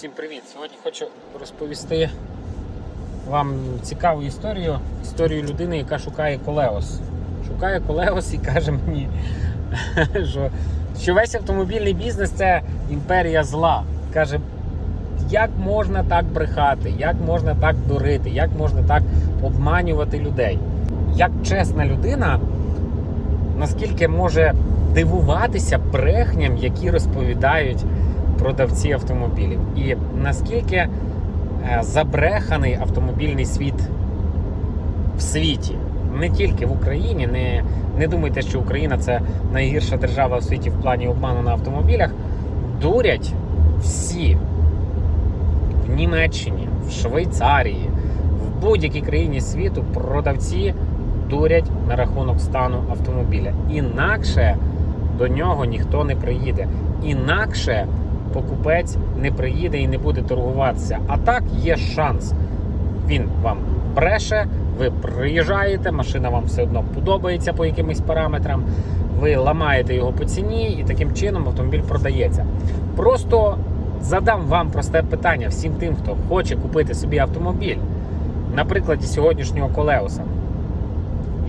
Всім привіт! Сьогодні хочу розповісти вам цікаву історію. Історію людини, яка шукає колеос. Шукає колеос і каже мені, що, що весь автомобільний бізнес це імперія зла. Каже, як можна так брехати, як можна так дурити, як можна так обманювати людей. Як чесна людина, наскільки може дивуватися брехням, які розповідають продавці автомобілів, і наскільки е, забреханий автомобільний світ в світі, не тільки в Україні. Не, не думайте, що Україна це найгірша держава в світі в плані обману на автомобілях. Дурять всі в Німеччині, в Швейцарії, в будь-якій країні світу продавці дурять на рахунок стану автомобіля. Інакше до нього ніхто не приїде. Інакше покупець не приїде і не буде торгуватися. А так є шанс. Він вам бреше, ви приїжджаєте, машина вам все одно подобається по якимось параметрам. Ви ламаєте його по ціні, і таким чином автомобіль продається. Просто задам вам просте питання всім тим, хто хоче купити собі автомобіль на прикладі сьогоднішнього колеуса.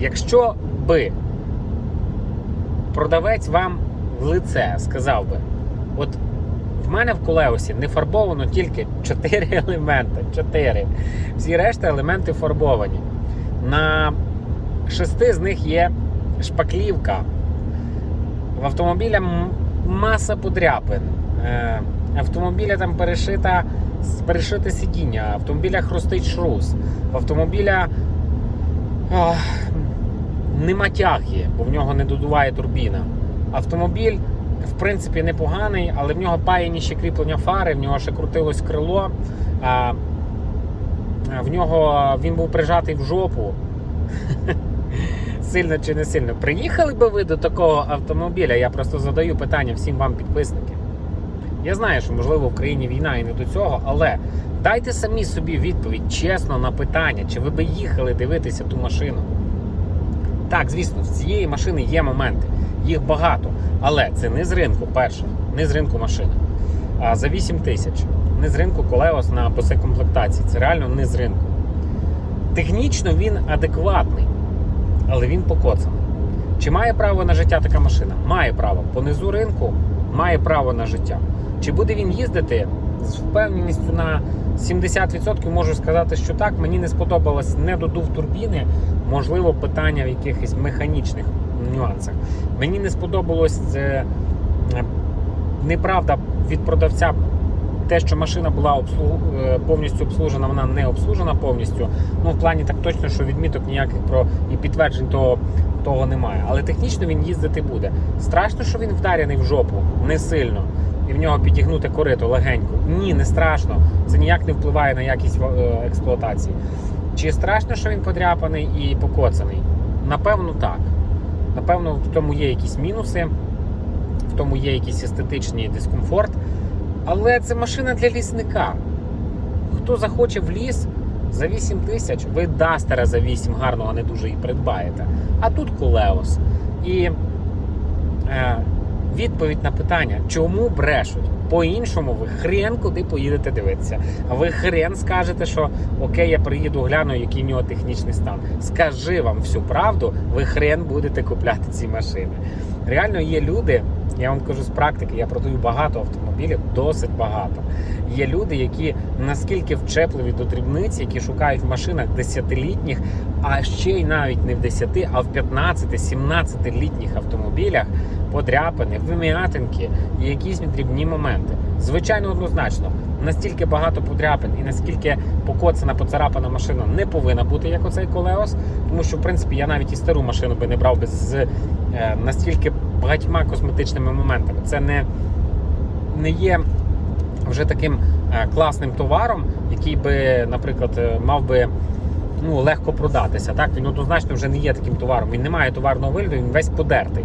Якщо би продавець вам в лице сказав би, от в мене в колеусі не фарбовано тільки 4 елементи. 4. Всі решта елементи фарбовані. На шести з них є шпаклівка. В автомобіля маса подряпин. Е, Автомобіля там перешита, перешите сидіння, автомобіля хрустить шрус, в автомобіля ох, нема тяги, бо в нього не додуває турбіна. Автомобіль, в принципі, непоганий, але в нього паяні ще кріплення фари, в нього ще крутилось крило. А, в нього він був прижатий в жопу. Сильно чи не сильно. Приїхали би ви до такого автомобіля? Я просто задаю питання всім вам, підписники. Я знаю, що можливо в країні війна і не до цього, але дайте самі собі відповідь чесно на питання, чи ви би їхали дивитися ту машину. Так, звісно, з цієї машини є моменти, їх багато. Але це не з ринку, перше, не з ринку машини. А за 8 тисяч. Не з ринку колеос на босе комплектації. Це реально не з ринку. Технічно він адекватний, але він покоцаний. Чи має право на життя така машина? Має право. По низу ринку має право на життя. Чи буде він їздити з впевненістю на 70% можу сказати, що так. Мені не сподобалось не додув турбіни, можливо, питання в якихось механічних нюансах. Мені не сподобалось е, е, неправда від продавця. Те, що машина була обслуг... е, повністю обслужена, вона не обслужена повністю. Ну, в плані так точно, що відміток ніяких про і підтверджень того, того немає. Але технічно він їздити буде. Страшно, що він вдарений в жопу, не сильно. І в нього підігнути корито легенько. Ні, не страшно. Це ніяк не впливає на якість е, експлуатації. Чи страшно, що він подряпаний і покоцаний? Напевно, так. Напевно, в тому є якісь мінуси, в тому є якийсь естетичний дискомфорт. Але це машина для лісника. Хто захоче в ліс за 8 тисяч, ви Дастера за 8 гарного не дуже і придбаєте. А тут Колеос. І е, відповідь на питання, чому брешуть? По-іншому ви хрен куди поїдете дивитися. А ви хрен скажете, що окей, я приїду, гляну, який в нього технічний стан. Скажи вам всю правду, ви хрен будете купляти ці машини. Реально є люди, я вам кажу з практики, я продаю багато автомобілів, досить багато. Є люди, які наскільки вчепливі до дрібниць, які шукають в машинах десятилітніх, а ще й навіть не в 10, а в 15-17 літніх автомобілях подряпини, вим'ятинки і якісь дрібні моменти. Звичайно, однозначно, настільки багато подряпин і наскільки покоцана, поцарапана машина не повинна бути, як оцей колеос, тому що в принципі я навіть і стару машину би не брав би з е, настільки багатьма косметичними моментами. Це не, не є вже таким е, класним товаром, який би, наприклад, е, мав би ну, легко продатися. Так, він однозначно вже не є таким товаром. Він не має товарного вигляду, він весь подертий.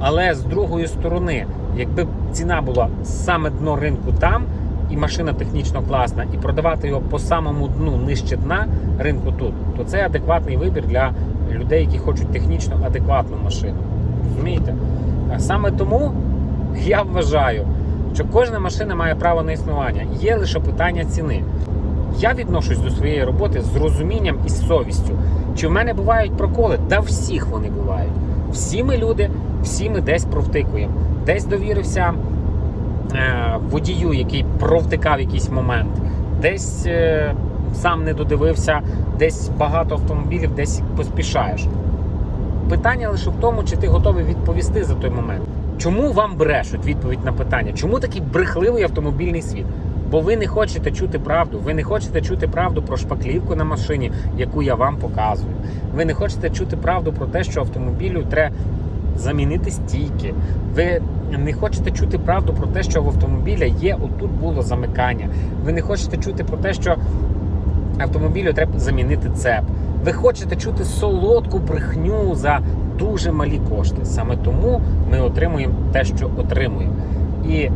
Але з другої сторони, якби ціна була саме дно ринку там, і машина технічно класна, і продавати його по самому дну нижче дна ринку тут, то це адекватний вибір для людей, які хочуть технічно адекватну машину. Розумієте? Саме тому я вважаю, що кожна машина має право на існування. Є лише питання ціни. Я відношусь до своєї роботи з розумінням і з совістю. Чи в мене бувають проколи? Та всіх вони бувають. Всі ми люди, всі ми десь провтикуємо. Десь довірився е, водію, який провтикав якийсь момент, десь е, сам не додивився, десь багато автомобілів, десь поспішаєш. Питання лише в тому, чи ти готовий відповісти за той момент. Чому вам брешуть відповідь на питання? Чому такий брехливий автомобільний світ? Бо ви не хочете чути правду. Ви не хочете чути правду про шпаклівку на машині, яку я вам показую. Ви не хочете чути правду про те, що автомобілю треба замінити стійки. Ви не хочете чути правду про те, що в автомобіля є отут було замикання. Ви не хочете чути про те, що автомобілю треба замінити цеп. Ви хочете чути солодку брехню за дуже малі кошти. Саме тому ми отримуємо те, що отримуємо. І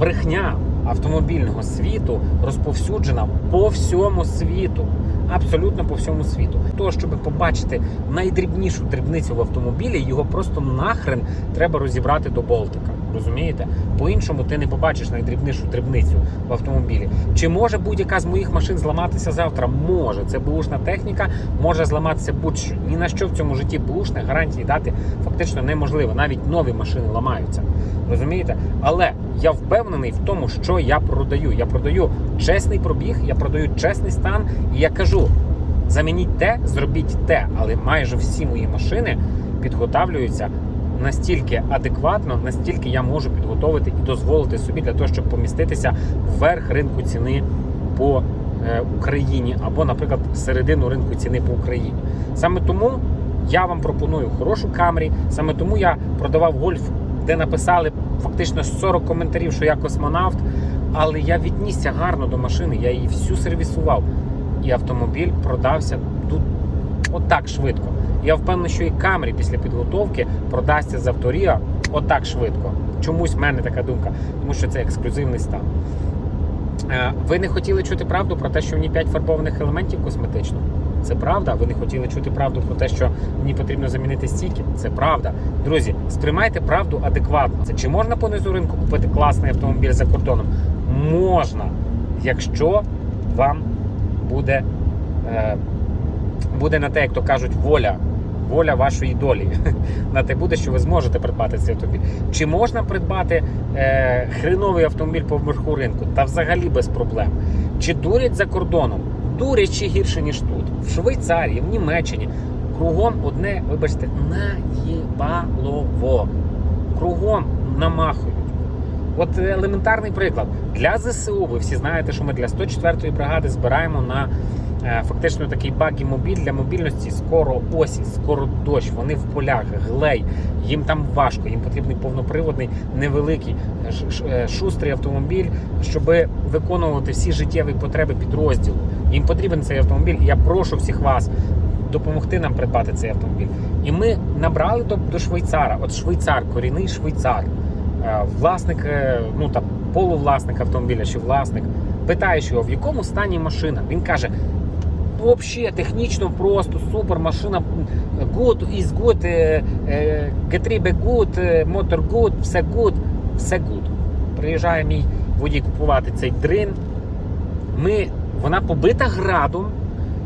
брехня автомобільного світу розповсюджена по всьому світу. Абсолютно по всьому світу. Того, щоб побачити найдрібнішу дрібницю в автомобілі, його просто нахрен треба розібрати до болтика. Розумієте? По-іншому ти не побачиш найдрібнішу дрібницю в автомобілі. Чи може будь-яка з моїх машин зламатися завтра? Може. Це бушна техніка, може зламатися будь-що. Ні на що в цьому житті бушне гарантії дати фактично неможливо. Навіть нові машини ламаються. Розумієте? Але я впевнений в тому, що я продаю. Я продаю чесний пробіг, я продаю чесний стан, і я кажу: замініть те, зробіть те. Але майже всі мої машини підготавлюються настільки адекватно, настільки я можу підготовити і дозволити собі для того, щоб поміститися вверх ринку ціни по е, Україні або, наприклад, середину ринку ціни по Україні. Саме тому я вам пропоную хорошу камері. Саме тому я продавав гольф, де написали фактично 40 коментарів, що я космонавт. Але я віднісся гарно до машини, я її всю сервісував. І автомобіль продався тут отак швидко. Я впевнений, що і камері після підготовки продасться з авторія отак швидко. Чомусь в мене така думка, тому що це ексклюзивний стан. Е, Ви не хотіли чути правду про те, що ній 5 фарбованих елементів косметично. Це правда. Ви не хотіли чути правду про те, що мені потрібно замінити стійки. Це правда. Друзі, сприймайте правду адекватно. Це чи можна по низу ринку купити класний автомобіль за кордоном? Можна, якщо вам буде, е, буде на те, як то кажуть, воля. Воля вашої долі на те буде, що ви зможете придбати цей автомобіль. Чи можна придбати е, хреновий автомобіль по верху ринку? Та взагалі без проблем. Чи дурять за кордоном? Дурять ще гірше, ніж тут. В Швейцарії, в Німеччині. Кругом одне, вибачте, наїбалово. Кругом намахують. От елементарний приклад. Для ЗСУ, ви всі знаєте, що ми для 104-ї бригади збираємо на фактично такий багі мобіль для мобільності. Скоро осінь, скоро дощ, вони в полях, глей, їм там важко, їм потрібний повноприводний, невеликий, е, е, шустрий автомобіль, щоб виконувати всі життєві потреби підрозділу. Їм потрібен цей автомобіль. Я прошу всіх вас допомогти нам придбати цей автомобіль. І ми набрали до, до швейцара. От швейцар, корінний швейцар, е, власник, е, ну там полувласник автомобіля чи власник, питаєш його, в якому стані машина. Він каже. Взагалі, технічно просто супер, машина good, is good, getriebe good, мотор good, все good, все good. Приїжджає мій водій купувати цей дрин. Ми, вона побита градом,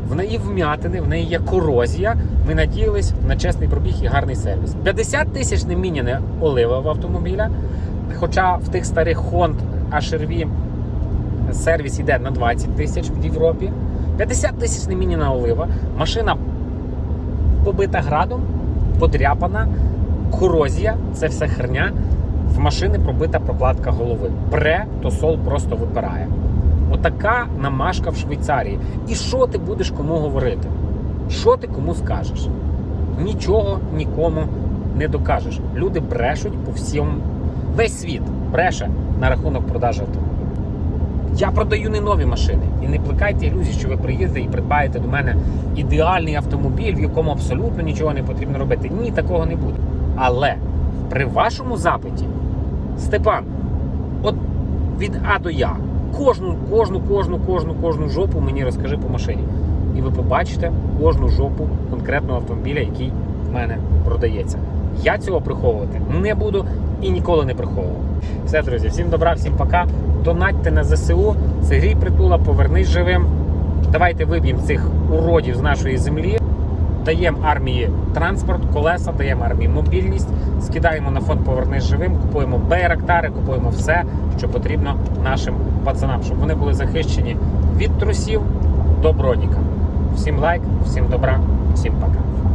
в неї вм'ятини, в неї є корозія. Ми надіялись на чесний пробіг і гарний сервіс. 50 тисяч не міняне олива в автомобіля. Хоча в тих старих Honda HRV сервіс йде на 20 тисяч в Європі. 50 тисяч не міняна олива. Машина побита градом, подряпана, корозія, це все херня. В машини пробита прокладка голови. Пре, то сол просто випирає. Отака намашка в Швейцарії. І що ти будеш кому говорити? Що ти кому скажеш? Нічого нікому не докажеш. Люди брешуть по всьому. Весь світ бреше на рахунок продажу автомобіля. Я продаю не нові машини. І не плекайте ілюзій, що ви приїдете і придбаєте до мене ідеальний автомобіль, в якому абсолютно нічого не потрібно робити. Ні, такого не буде. Але при вашому запиті, Степан, от від А до Я, кожну, кожну, кожну, кожну, кожну жопу мені розкажи по машині. І ви побачите кожну жопу конкретного автомобіля, який в мене продається. Я цього приховувати не буду. І ніколи не приховував. Все, друзі, всім добра, всім пока. Донатьте на ЗСУ, Сергій Притула, повернись живим. Давайте виб'ємо цих уродів з нашої землі. Даємо армії транспорт, колеса, даємо армії мобільність, скидаємо на фонд Повернись живим, купуємо байрактари, купуємо все, що потрібно нашим пацанам, щоб вони були захищені від трусів до броніка. Всім лайк, всім добра, всім пока.